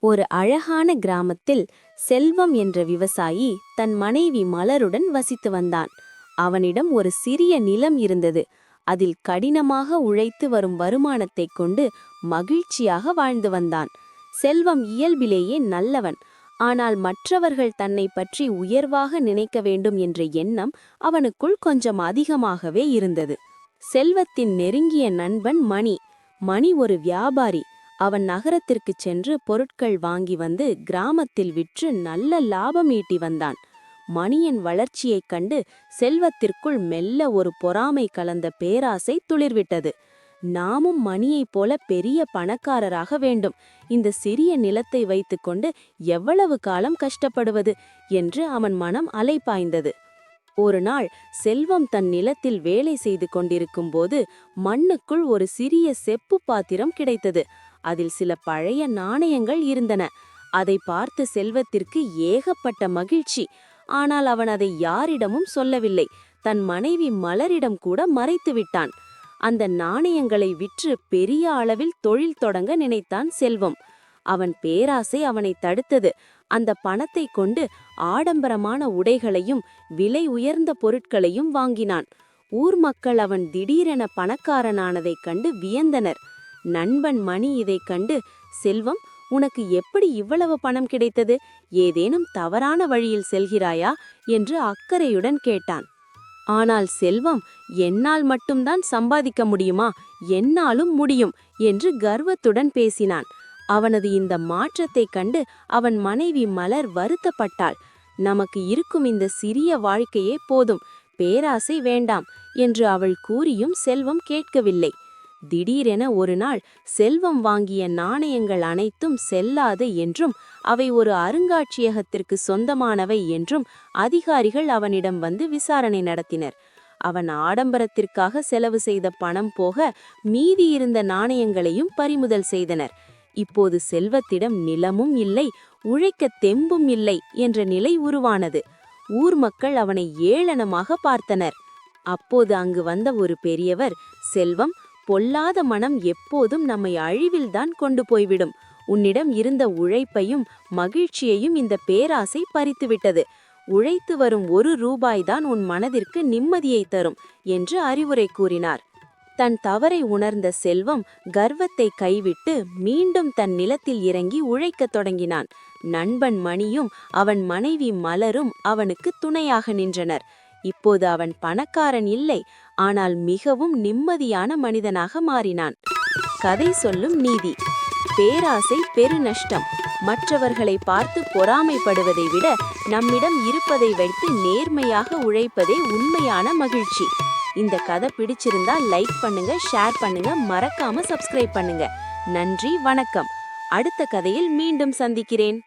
ஒரு அழகான கிராமத்தில் செல்வம் என்ற விவசாயி தன் மனைவி மலருடன் வசித்து வந்தான். அவனிடம் ஒரு சிறிய நிலம் இருந்தது. அதில் கடினமாக உழைத்து வரும் வருமானத்தைக் கொண்டு மகிழ்ச்சியாக வாழ்ந்து வந்தான். செல்வம் இயல்பிலேயே நல்லவன். ஆனால் மற்றவர்கள் தன்னை பற்றி உயர்வாக நினைக்க வேண்டும் என்ற எண்ணம் அவனுக்குள் கொஞ்சம் அதிகமாகவே இருந்தது. செல்வத்தின் நெருங்கிய நண்பன் மணி. மணி ஒரு வியாபாரி. அவன் நகரத்திற்குச் சென்று பொருட்கள் வாங்கி வந்து கிராமத்தில் விற்று நல்ல லாபம் ஈட்டி வந்தான். மணியின் வளர்ச்சியைக் கண்டு செல்வத்திற்குள் மெல்ல ஒரு பொறாமை கலந்த பேராசை துளிர்விட்டது. நாமும் மணியைப் போல பெரிய பணக்காரராக வேண்டும். இந்த சிறிய நிலத்தை வைத்துக்கொண்டு எவ்வளவு காலம் கஷ்டப்படுவது? என்று அவன் மனம் அலைப்பாய்ந்தது ஒரு நாள் செல்வம் தன் நிலத்தில் வேலை செய்து கொண்டிருக்கும் போது மண்ணுக்குள் ஒரு சிறிய செப்பு பாத்திரம் கிடைத்தது. அதில் சில பழைய நாணயங்கள் இருந்தன. அதை பார்த்து செல்வத்திற்கு ஏகப்பட்ட மகிழ்ச்சி. ஆனால் அவன் அதை யாரிடமும் சொல்லவில்லை. தன் மனைவி மலரிடம் கூட மறைத்து விட்டான். அந்த நாணயங்களை விற்று பெரிய அளவில் தொழில் தொடங்க நினைத்தான் செல்வம். அவன் பேராசை அவனை தடுத்தது. அந்த பணத்தை கொண்டு ஆடம்பரமான உடைகளையும் விலை உயர்ந்த பொருட்களையும் வாங்கினான். ஊர் மக்கள் அவன் திடீரென பணக்காரனானதைக் கண்டு வியந்தனர். நண்பன் மணி இதைக் கண்டு செல்வம் உனக்கு எப்படி இவ்வளவு பணம் கிடைத்தது? ஏதேனும் தவறான வழியில் செல்கிறாயா? என்று அக்கறையுடன் கேட்டான். ஆனால் செல்வம் என்னால் மட்டும்தான் சம்பாதிக்க முடியுமா? என்னாலும் முடியும் என்று கர்வத்துடன் பேசினான். அவனது இந்த மாற்றத்தைக் கண்டு அவன் மனைவி மலர் வருத்தப்பட்டாள். நமக்கு இருக்கும் இந்த சிறிய வாழ்க்கையே போதும் பேராசை வேண்டாம் என்று அவள் கூறியும் செல்வம் கேட்கவில்லை. திடீரென ஒரு நாள் செல்வம் வாங்கிய நாணயங்கள் அனைத்தும் செல்லாது என்றும் அவை ஒரு அருங்காட்சியகத்திற்கு சொந்தமானவை என்றும் அதிகாரிகள் அவனிடம் வந்து விசாரணை நடத்தினர். அவன் ஆடம்பரத்திற்காக செலவு செய்த பணம் போக மீதி இருந்த நாணயங்களையும் பறிமுதல் செய்தனர். இப்போது செல்வத்திடம் நிலமும் இல்லை உழைக்க தெம்பும் இல்லை என்ற நிலை உருவானது. ஊர் மக்கள் அவனை ஏளனமாக பார்த்தனர். அப்போது அங்கு வந்த ஒரு பெரியவர் செல்வம் பொல்லாத மனம் எப்போதும் நம்மை அழிவில்தான் கொண்டு போய்விடும். உன்னிடம் இருந்த உழைப்பையும் மகிழ்ச்சியையும் இந்த பேராசை பறித்துவிட்டது. உழைத்து வரும் ஒரு ரூபாய்தான் உன் மனதிற்கு நிம்மதியை தரும் என்று அறிவுரை கூறினார். தன் தவறை உணர்ந்த செல்வம் கர்வத்தை கைவிட்டு மீண்டும் தன் நிலத்தில் இறங்கி உழைக்கத் தொடங்கினான். நண்பன் மணியும் அவன் மனைவி மலரும் அவனுக்கு துணையாக நின்றனர். இப்போது அவன் பணக்காரன் இல்லை ஆனால் மிகவும் நிம்மதியான மனிதனாக மாறினான். கதை சொல்லும் நீதி. பேராசை பெருநஷ்டம். மற்றவர்களை பார்த்து பொறாமைப்படுவதை விட நம்மிடம் இருப்பதை வைத்து நேர்மையாக உழைப்பதே உண்மையான மகிழ்ச்சி. இந்த கதை பிடிச்சிருந்தா லைக் பண்ணுங்க ஷேர் பண்ணுங்க மறக்காம சப்ஸ்கிரைப் பண்ணுங்க. நன்றி வணக்கம். அடுத்த கதையில் மீண்டும் சந்திக்கிறேன்.